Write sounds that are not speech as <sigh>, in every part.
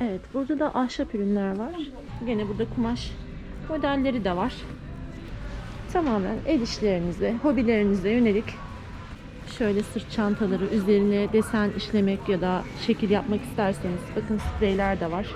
Evet, burada da ahşap ürünler var. Gene burada kumaş modelleri de var. Tamamen el işlerinize, hobilerinize yönelik şöyle sırt çantaları üzerine desen işlemek ya da şekil yapmak isterseniz bakın spreyler de var.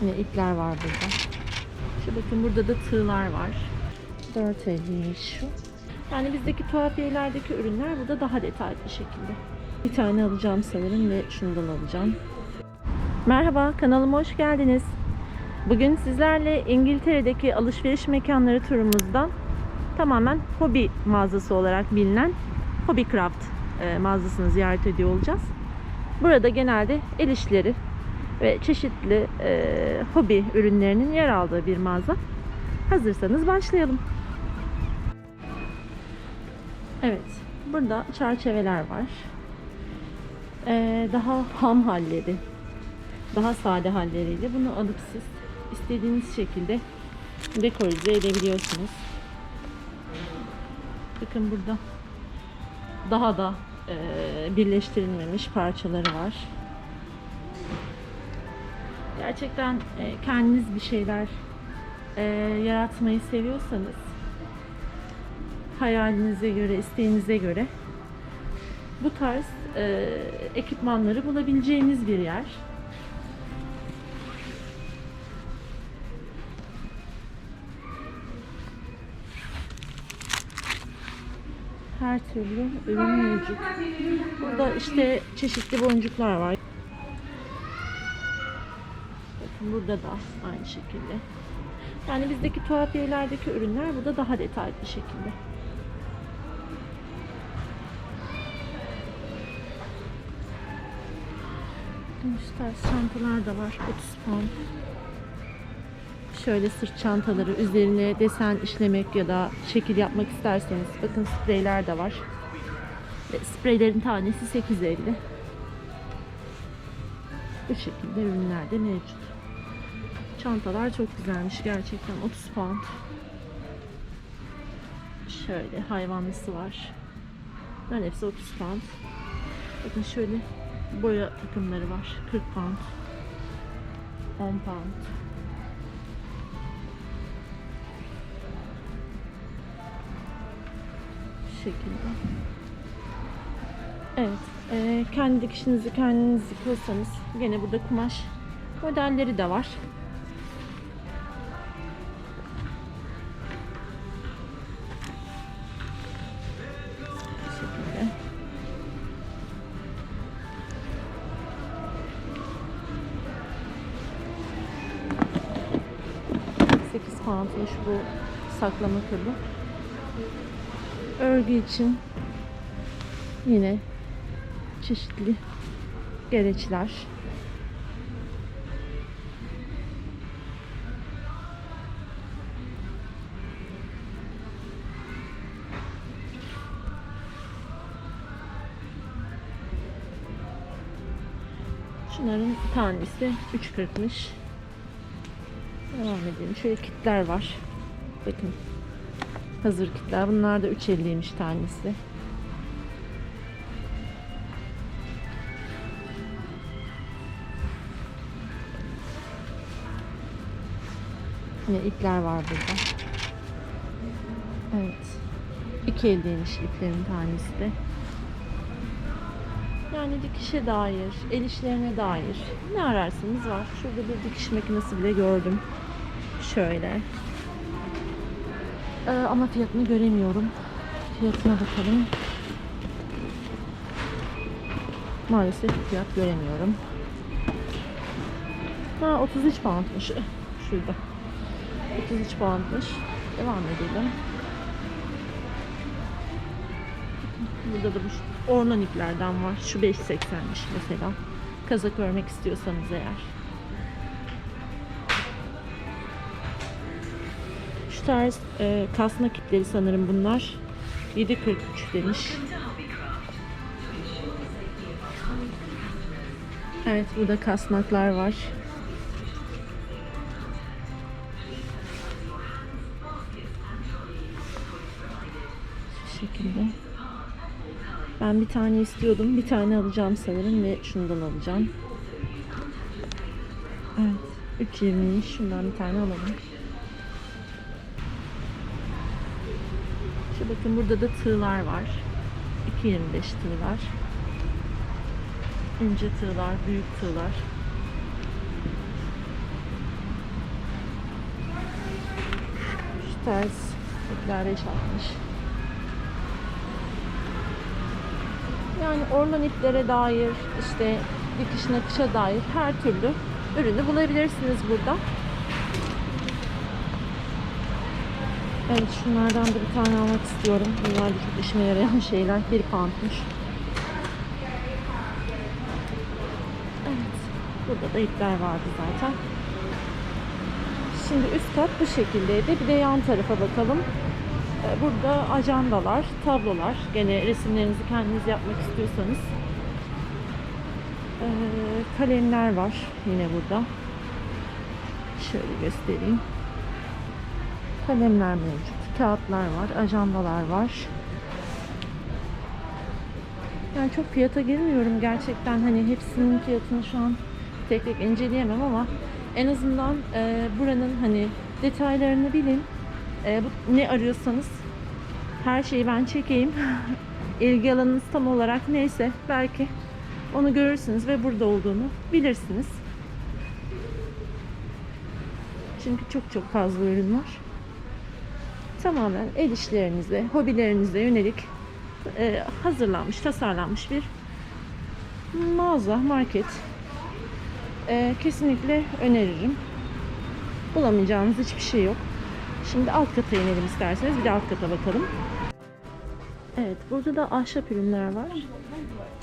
Yine ipler var burada. Şu bakın burada da tığlar var. 4.50'ymiş şu. Yani bizdeki tuhafiyelerdeki ürünler burada daha detaylı bir şekilde. Bir tane alacağım sanırım ve şundan alacağım. Merhaba, kanalıma hoş geldiniz. Bugün sizlerle İngiltere'deki alışveriş mekanları turumuzdan tamamen hobi mağazası olarak bilinen Hobbycraft e, mağazasını ziyaret ediyor olacağız. Burada genelde el işleri ve çeşitli e, hobi ürünlerinin yer aldığı bir mağaza. Hazırsanız başlayalım. Evet, burada çerçeveler var. E, daha ham halleri, daha sade halleriyle bunu alıp siz istediğiniz şekilde dekorize edebiliyorsunuz. Bakın burada daha da e, birleştirilmemiş parçaları var. Gerçekten e, kendiniz bir şeyler e, yaratmayı seviyorsanız hayalinize göre, isteğinize göre bu tarz e, ekipmanları bulabileceğiniz bir yer. Her türlü ürün mevcut. Burada işte çeşitli boncuklar var. Bakın burada da aynı şekilde. Yani bizdeki tuhafiyelerdeki ürünler burada daha detaylı bir şekilde. Şu tarz da var. 30 pound. Şöyle sırt çantaları üzerine desen işlemek ya da şekil yapmak isterseniz bakın spreyler de var. Ve spreylerin tanesi 8.50. Bu şekilde ürünler de mevcut. Çantalar çok güzelmiş gerçekten 30 pound. Şöyle hayvanlısı var. Bunların hepsi 30 pound. Bakın şöyle boya takımları var. 40 pound. 10 pound. Şekilde. Evet. e, kendi dikişinizi kendiniz dikiyorsanız gene burada kumaş modelleri de var. Poundmuş bu saklama kabı. Örgü için yine çeşitli gereçler. Şunların tanesi 3.40'mış. Devam edelim. Şöyle kitler var. Bakın. Hazır kitler. Bunlar da 3.50'ymiş tanesi. Yine ipler var burada. Evet. 2.50'ymiş iplerin tanesi de. Yani dikişe dair, el işlerine dair ne ararsanız var. Şurada bir dikiş makinesi bile gördüm. Şöyle. Ee, ama fiyatını göremiyorum. Fiyatına bakalım. Maalesef fiyat göremiyorum. Ha 33 poundmuş. Şurada. 33 poundmuş. Devam edelim. Burada da bu orman iplerden var. Şu 5.80'miş mesela. Kazak örmek istiyorsanız eğer. Tarz e, kasnak ipleri sanırım bunlar. 7.43 demiş. Evet burada kasnaklar var. Şu şekilde. Ben bir tane istiyordum. Bir tane alacağım sanırım ve şundan alacağım. Evet. 3.20'ymiş. Şundan bir tane alalım. Bakın burada da tığlar var. 2.25 tığlar. İnce tığlar, büyük tığlar. Şu tarz ipler 5.60. Yani orman iplere dair, işte dikiş nakışa dair her türlü ürünü bulabilirsiniz burada. Evet şunlardan da bir tane almak istiyorum. Bunlar da çok işime yarayan <laughs> şeyler. Bir poundmuş. Evet. Burada da ipler vardı zaten. Şimdi üst kat bu şekildeydi. Bir de yan tarafa bakalım. Ee, Burada ajandalar, tablolar. Gene resimlerinizi kendiniz yapmak istiyorsanız. Ee, kalemler var yine burada. Şöyle göstereyim. Kalemler mevcut. Kağıtlar var, ajandalar var. Yani çok fiyata girmiyorum gerçekten hani hepsinin fiyatını şu an tek tek inceleyemem ama en azından e, buranın hani detaylarını bilin. E, bu, ne arıyorsanız her şeyi ben çekeyim. <laughs> İlgi alanınız tam olarak neyse belki onu görürsünüz ve burada olduğunu bilirsiniz. Çünkü çok çok fazla ürün var. Tamamen el işlerinize, hobilerinize yönelik e, hazırlanmış, tasarlanmış bir mağaza, market. E, kesinlikle öneririm. Bulamayacağınız hiçbir şey yok. Şimdi alt kata inelim isterseniz. Bir de alt kata bakalım. Evet, burada da ahşap ürünler var.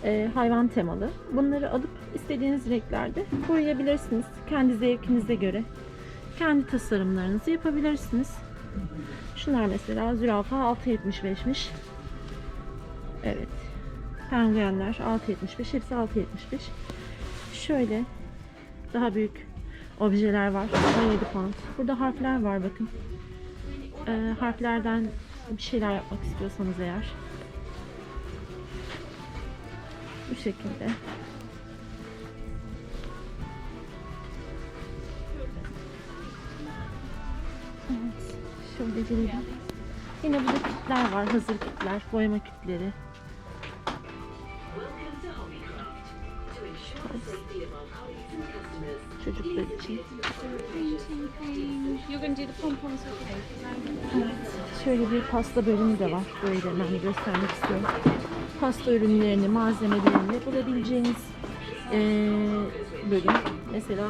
E, hayvan temalı. Bunları alıp istediğiniz renklerde boyayabilirsiniz. Kendi zevkinize göre. Kendi tasarımlarınızı yapabilirsiniz. Şunlar mesela zürafa 6.75'miş. Evet. Penguenler 6.75. Hepsi 6.75. Şöyle daha büyük objeler var. 17 pound. Burada harfler var bakın. Ee, harflerden bir şeyler yapmak istiyorsanız eğer. Bu şekilde. Şöyle gelelim. Yine burada kitler var. Hazır kitler. Boyama kitleri. Çocuklar için. The Şöyle bir pasta bölümü de var. Böyle hemen göstermek istiyorum. Pasta ürünlerini, malzemelerini bulabileceğiniz eee, bölüm. Mesela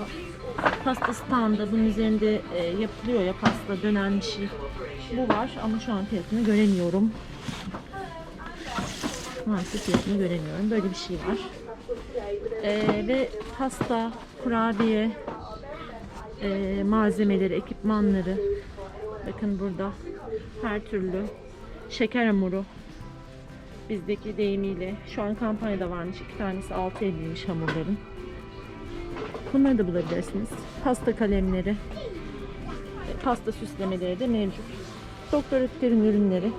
pasta standı bunun üzerinde eee, yapılıyor ya pasta dönen bir şey. Bu var ama şu an fiyatını göremiyorum. Maalesef fiyatını göremiyorum. Böyle bir şey var. Eee, ve pasta, kurabiye eee, malzemeleri, ekipmanları Bakın burada her türlü şeker hamuru bizdeki deyimiyle şu an kampanyada varmış. iki tanesi 6.50'ymiş hamurların. Bunları da bulabilirsiniz. Pasta kalemleri, pasta süslemeleri de mevcut. Doktor Ötker'in ürünleri,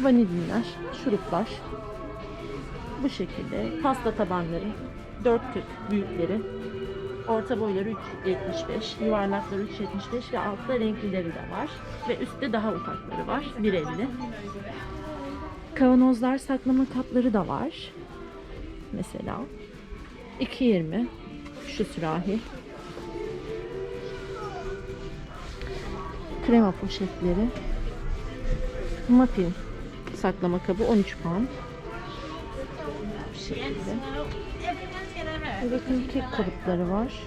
vanilinler, şuruplar. Bu şekilde pasta tabanları, 4.40 büyükleri, Orta boyları 3.75, yuvarlakları 3.75 ve altta renklileri de var. Ve üstte daha ufakları var. 1.50. Kavanozlar saklama kapları da var. Mesela 2.20 şu sürahi. Krema poşetleri. Muffin saklama kabı 13 pound. Bu şekilde. Bakın kek kalıpları var.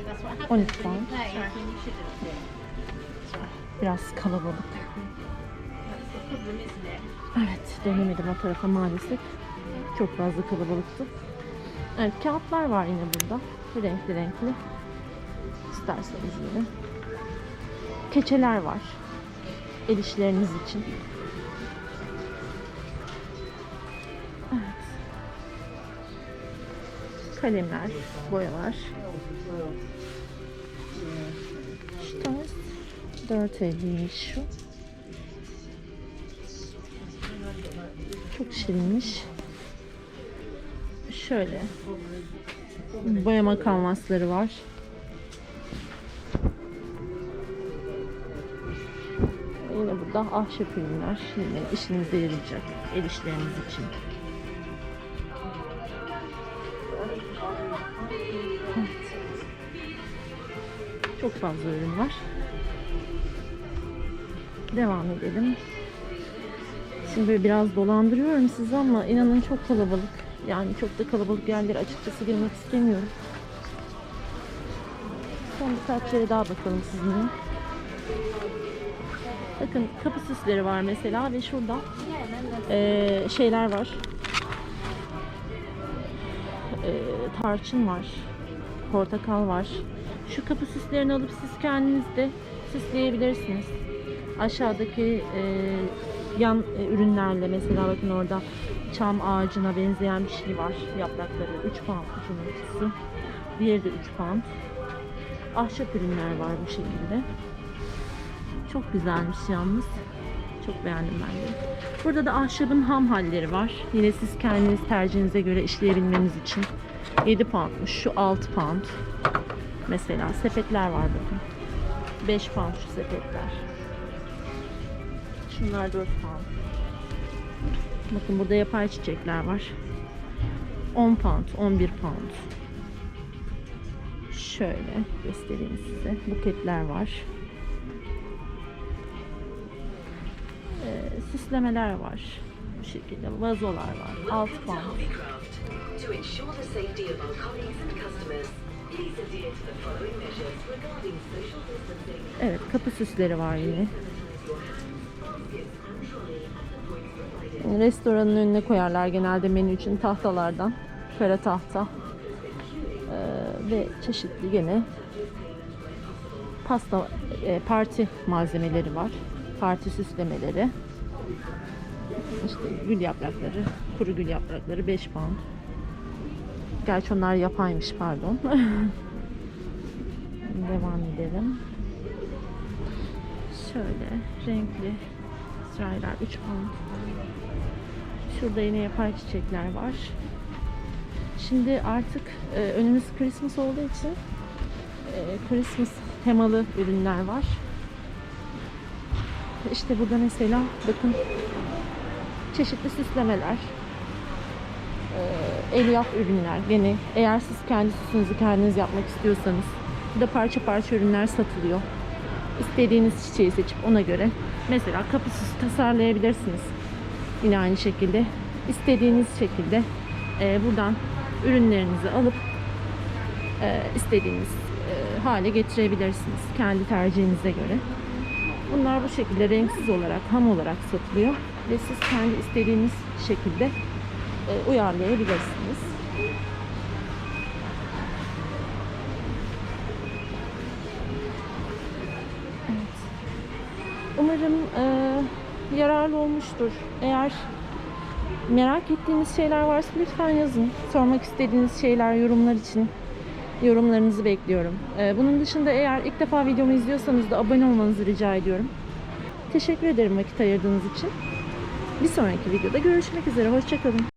12 pound. Biraz kalabalık. Evet dönemedim o tarafa maalesef. Çok fazla kalabalıktı. Evet kağıtlar var yine burada. Renkli renkli. İsterseniz yine. Keçeler var. El işleriniz için. Kalemler, boyalar. Şu tarz 4.50'ymiş şu. Çok şirinmiş. Şöyle Boyama kanvasları var. Yine burada ahşap ürünler. Yine işinize yarayacak. El işleriniz için. Evet. Çok fazla ürün var. Devam edelim. Şimdi biraz dolandırıyorum sizi ama inanın çok kalabalık. Yani çok da kalabalık yerlere açıkçası girmek istemiyorum. Son birkaç yere daha bakalım sizinle. Bakın kapı süsleri var mesela ve şurada eee, şeyler var. Eee, tarçın var. Portakal var. Şu kapı süslerini alıp siz kendiniz de süsleyebilirsiniz. Aşağıdaki eee, yan e, ürünlerle mesela bakın orada çam ağacına benzeyen bir şey var. Yaprakları 3 pound ucunun Diğeri de 3 pound. Ahşap ürünler var bu şekilde. Çok güzelmiş yalnız. Çok beğendim ben de. Burada da ahşabın ham halleri var. Yine siz kendiniz tercihinize göre işleyebilmeniz için. 7 poundmuş. Şu 6 pound. Mesela sepetler var bakın. 5 pound şu sepetler. Şunlar 4 pound. Bakın burada yapay çiçekler var. 10 pound, 11 pound. Şöyle göstereyim size. Buketler var. Ee, süslemeler var. Bu şekilde vazolar var. 6 pound. Evet kapı süsleri var yine. Restoranın önüne koyarlar genelde menü için tahtalardan. Kara tahta. Ee, ve çeşitli gene pasta e, parti malzemeleri var. Parti süslemeleri. İşte gül yaprakları, kuru gül yaprakları 5 pound. Gerçi onlar yapaymış pardon. <laughs> Devam edelim. Şöyle renkli sıraylar 3 pound. Şurada yine yapay çiçekler var. Şimdi artık e, önümüz Christmas olduğu için e, Christmas temalı ürünler var. İşte burada mesela bakın çeşitli süslemeler, e, el yap ürünler. Gene eğer siz kendi süsünüzü kendiniz yapmak istiyorsanız burada parça parça ürünler satılıyor. İstediğiniz çiçeği seçip ona göre mesela kapı süsü tasarlayabilirsiniz. Yine aynı şekilde istediğiniz şekilde e, buradan ürünlerinizi alıp e, istediğiniz e, hale getirebilirsiniz kendi tercihinize göre. Bunlar bu şekilde renksiz olarak, ham olarak satılıyor ve siz kendi istediğiniz şekilde e, uyarlayabilirsiniz. Evet. Umarım e, yararlı olmuştur. Eğer merak ettiğiniz şeyler varsa lütfen yazın. Sormak istediğiniz şeyler yorumlar için yorumlarınızı bekliyorum. Ee, bunun dışında eğer ilk defa videomu izliyorsanız da abone olmanızı rica ediyorum. Teşekkür ederim vakit ayırdığınız için. Bir sonraki videoda görüşmek üzere. Hoşçakalın.